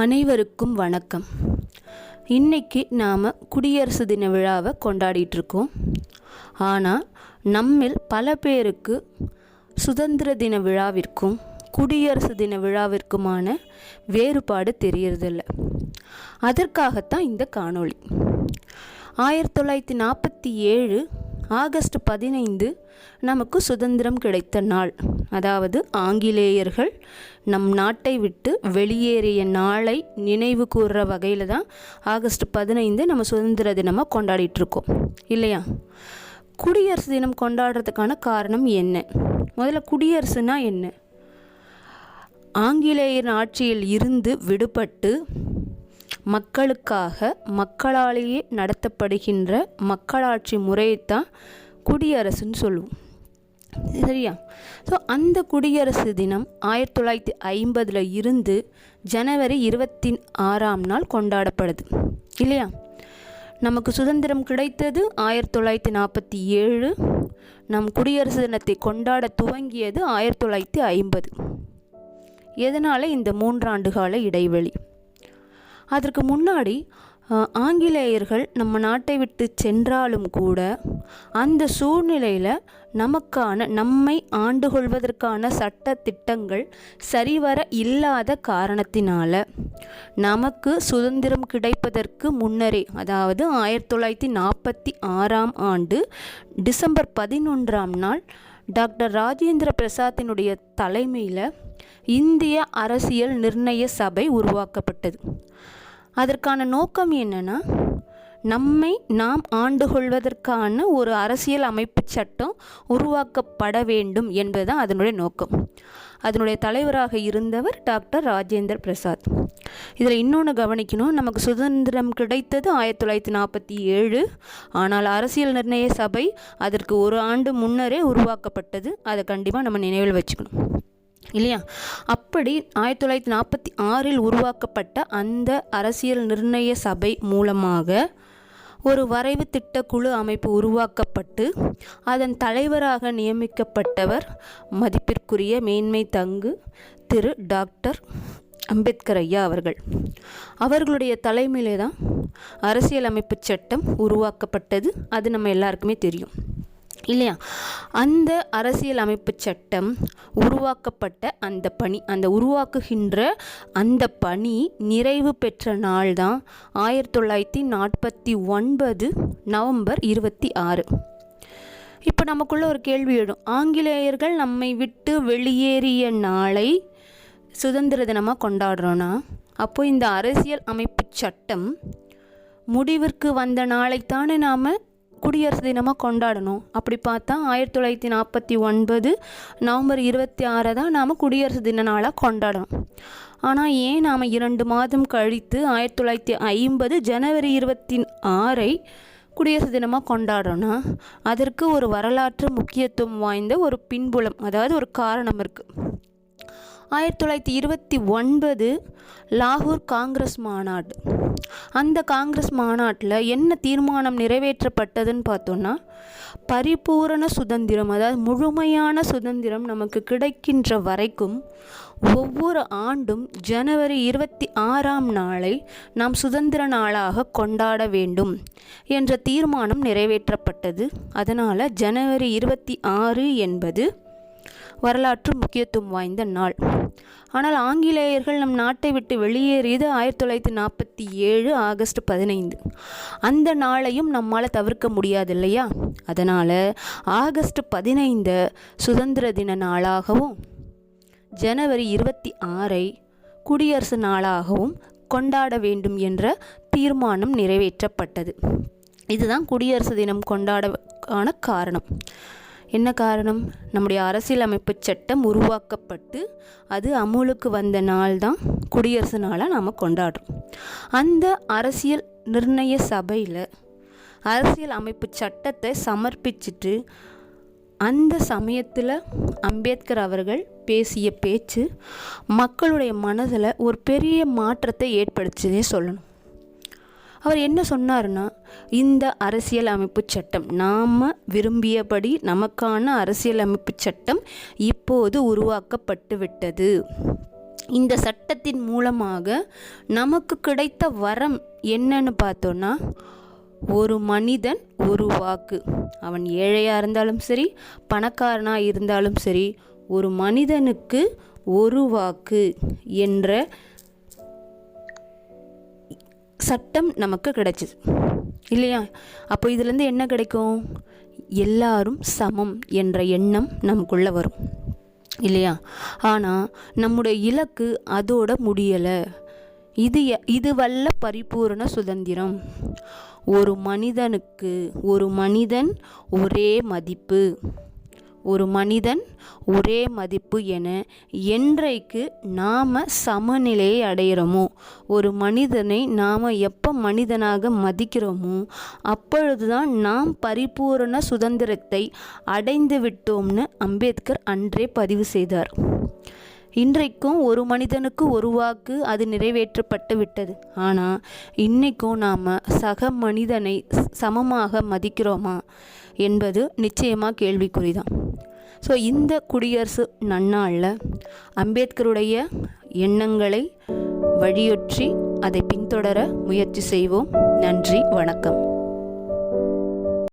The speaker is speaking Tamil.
அனைவருக்கும் வணக்கம். இன்னைக்கு நாம் குடியரசு தின விழாவை கொண்டாடிட்டுருக்கோம் ஆனால் நம்மில் பல பேருக்கு சுதந்திர தின விழாவிற்கும் குடியரசு தின விழாவிற்குமான வேறுபாடு தெரியறதில்ல. அதற்காகத்தான் இந்த காணொளி. ஆயிரத்தி தொள்ளாயிரத்தி நாற்பத்தி ஏழு ஆகஸ்ட் பதினைந்து நமக்கு சுதந்திரம் கிடைத்த நாள். அதாவது ஆங்கிலேயர்கள் நம் நாட்டை விட்டு வெளியேறிய நாளை நினைவு கூறுற வகையில் தான் ஆகஸ்ட் பதினைந்து நம்ம சுதந்திர தினமாக கொண்டாடிட்டுருக்கோம். இல்லையா? குடியரசு தினம் கொண்டாடுறதுக்கான காரணம் என்ன? முதல்ல குடியரசுனா என்ன? ஆங்கிலேயர் ஆட்சியில் இருந்து விடுபட்டு மக்களுக்காக மக்களாலேயே நடத்தப்படுகின்ற மக்களாட்சி முறையைத்தான் குடியரசுன்னு சொல்லுவோம். சரியா? ஸோ அந்த குடியரசு தினம் ஆயிரத்தி தொள்ளாயிரத்தி ஐம்பதில் இருந்து ஜனவரி இருபத்தி ஆறாம் நாள் கொண்டாடப்படுது. இல்லையா? நமக்கு சுதந்திரம் கிடைத்தது ஆயிரத்தி தொள்ளாயிரத்தி நாற்பத்தி ஏழு. நம் குடியரசு தினத்தை கொண்டாட துவங்கியது ஆயிரத்தி தொள்ளாயிரத்தி ஐம்பது. எதனால் இந்த மூன்றாண்டு கால இடைவெளி? அதற்கு முன்னாடி ஆங்கிலேயர்கள் நம்ம நாட்டை விட்டு சென்றாலும் கூட அந்த சூழ்நிலையில் நமக்கான நம்மை ஆண்டு கொள்வதற்கான சட்ட திட்டங்கள் சரிவர இல்லாத காரணத்தினால நமக்கு சுதந்திரம் கிடைப்பதற்கு முன்னரே அதாவது ஆயிரத்தி தொள்ளாயிரத்தி நாற்பத்தி ஆறாம் ஆண்டு டிசம்பர் பதினொன்றாம் நாள் டாக்டர் ராஜேந்திர பிரசாத்தினுடைய தலைமையில் இந்திய அரசியல் நிர்ணய சபை உருவாக்கப்பட்டது. அதற்கான நோக்கம் என்னென்னா நம்மை நாம் ஆண்டு கொள்வதற்கான ஒரு அரசியல் அமைப்பு சட்டம் உருவாக்கப்பட வேண்டும் என்பதுதான் அதனுடைய நோக்கம். அதனுடைய தலைவராக இருந்தவர் டாக்டர் ராஜேந்திர பிரசாத். இதில் இன்னொன்று கவனிக்கணும் நமக்கு சுதந்திரம் கிடைத்தது ஆயிரத்தி தொள்ளாயிரத்தி நாற்பத்தி ஏழு. ஆனால் அரசியல் நிர்ணய சபை அதற்கு ஒரு ஆண்டு முன்னரே உருவாக்கப்பட்டது. அதை கண்டிப்பாக நம்ம நினைவில் வச்சுக்கணும். இல்லையா? அப்படி ஆயிரத்தி தொள்ளாயிரத்தி நாற்பத்தி ஆறில் உருவாக்கப்பட்ட அந்த அரசியல் நிர்ணய சபை மூலமாக ஒரு வரைவு திட்ட குழு அமைப்பு உருவாக்கப்பட்டு அதன் தலைவராக நியமிக்கப்பட்டவர் மதிப்பிற்குரிய மேன்மை தங்கு திரு டாக்டர் அம்பேத்கர் ஐயா அவர்கள். அவர்களுடைய தலைமையிலே தான் அரசியலமைப்பு சட்டம் உருவாக்கப்பட்டது. அது நம்ம எல்லாருக்குமே தெரியும். இல்லையா? அந்த அரசியல் அமைப்பு சட்டம் உருவாக்கப்பட்ட அந்த பணி அந்த உருவாக்குகின்ற அந்த பணி நிறைவு பெற்ற நாள் தான் ஆயிரத்தி தொள்ளாயிரத்தி நாற்பத்தி ஒன்பது நவம்பர் இருபத்தி ஆறு. இப்போ நமக்குள்ள ஒரு கேள்வி எழும். ஆங்கிலேயர்கள் நம்மை விட்டு வெளியேறிய நாளை சுதந்திர தினமாக கொண்டாடுறோன்னா அப்போது இந்த அரசியல் அமைப்பு சட்டம் முடிவிற்கு வந்த நாளைத்தானே நாம் குடியரசு தினமாக கொண்டாடணும். அப்படி பார்த்தா ஆயிரத்தி தொள்ளாயிரத்தி நாற்பத்தி ஒன்பது நவம்பர் இருபத்தி ஆறை தான் நாம் குடியரசு தின நாளாக கொண்டாடணும் ஆனால் ஏன் நாம் இரண்டு மாதம் கழித்து ஆயிரத்தி தொள்ளாயிரத்தி ஐம்பது ஜனவரி இருபத்தி ஆறை குடியரசு தினமாக கொண்டாடுறோன்னா அதற்கு ஒரு வரலாற்று முக்கியத்துவம் வாய்ந்த ஒரு பின்புலம் அதாவது ஒரு காரணம் இருக்குது ஆயிரத்தி தொள்ளாயிரத்தி இருபத்தி ஒன்பது லாகூர் காங்கிரஸ் மாநாடு. அந்த காங்கிரஸ் மாநாட்டில் என்ன தீர்மானம் நிறைவேற்றப்பட்டதுன்னு பார்த்தோன்னா பரிபூரண சுதந்திரம் அதாவது முழுமையான சுதந்திரம் நமக்கு கிடைக்கின்ற வரைக்கும் ஒவ்வொரு ஆண்டும் ஜனவரி இருபத்தி ஆறாம் நாளை நாம் சுதந்திர நாளாக கொண்டாட வேண்டும் என்ற தீர்மானம் நிறைவேற்றப்பட்டது. அதனால் ஜனவரி இருபத்தி ஆறு என்பது வரலாற்று முக்கியத்துவம் வாய்ந்த நாள். ஆனால் ஆங்கிலேயர்கள் நம் நாட்டை விட்டு வெளியேறியது ஆயிரத்தி தொள்ளாயிரத்தி நாற்பத்தி ஏழு ஆகஸ்ட் பதினைந்து. அந்த நாளையும் நம்மால் தவிர்க்க முடியாது இல்லையா அதனால் ஆகஸ்ட் பதினைந்து சுதந்திர தின நாளாகவும் ஜனவரி இருபத்தி ஆறை குடியரசு நாளாகவும் கொண்டாட வேண்டும் என்ற தீர்மானம் நிறைவேற்றப்பட்டது. இதுதான் குடியரசு தினம் கொண்டாடக்கான காரணம். என்ன காரணம்? நம்முடைய அரசியலமைப்பு சட்டம் உருவாக்கப்பட்டு அது அமுலுக்கு வந்த நாள் தான் குடியரசு நாளாக நாம் கொண்டாடுறோம். அந்த அரசியல் நிர்ணய சபையில் அரசியல் அமைப்பு சட்டத்தை சமர்ப்பிச்சிட்டு அந்த சமயத்தில் அம்பேத்கர் அவர்கள் பேசிய பேச்சு மக்களுடைய மனதில் ஒரு பெரிய மாற்றத்தை ஏற்படுத்துதே சொல்லணும். அவர் என்ன சொன்னார்னா இந்த அரசியல் அமைப்பு சட்டம் நாம் விரும்பியபடி நமக்கான அரசியல் அமைப்பு சட்டம் இப்போது உருவாக்கப்பட்டு விட்டது. இந்த சட்டத்தின் மூலமாக நமக்கு கிடைத்த வரம் என்னன்னு பார்த்தோன்னா ஒரு மனிதன் ஒரு வாக்கு. அவன் ஏழையாக இருந்தாலும் சரி பணக்காரனாக இருந்தாலும் சரி ஒரு மனிதனுக்கு ஒரு வாக்கு என்ற சட்டம் நமக்கு கிடைச்சிது. இல்லையா? அப்போ இதுலேருந்து என்ன கிடைக்கும்? எல்லாரும் சமம் என்ற எண்ணம் நமக்குள்ளே வரும். இல்லையா? ஆனால் நம்முடைய இலக்கு அதோட முடியலை. இது எ- இது வல்ல பரிபூரண சுதந்திரம். ஒரு மனிதனுக்கு ஒரு மனிதன் ஒரே மதிப்பு. ஒரு மனிதன் ஒரே மதிப்பு என என்றைக்கு நாம் சமநிலையை அடையிறோமோ ஒரு மனிதனை நாம் எப்போ மனிதனாக மதிக்கிறோமோ அப்பொழுதுதான் நாம் பரிபூரண சுதந்திரத்தை அடைந்து விட்டோம்னு அம்பேத்கர் அன்றே பதிவு செய்தார். இன்றைக்கும் ஒரு மனிதனுக்கு ஒரு வாக்கு அது நிறைவேற்றப்பட்டு விட்டது. ஆனால் இன்றைக்கும் நாம் சக மனிதனை சமமாக மதிக்கிறோமா என்பது நிச்சயமாக கேள்விக்குறிதான். ஸோ இந்த குடியரசு நன்னாளில் அம்பேத்கருடைய எண்ணங்களை வழியொற்றி அதை பின்தொடர முயற்சி செய்வோம். நன்றி வணக்கம்.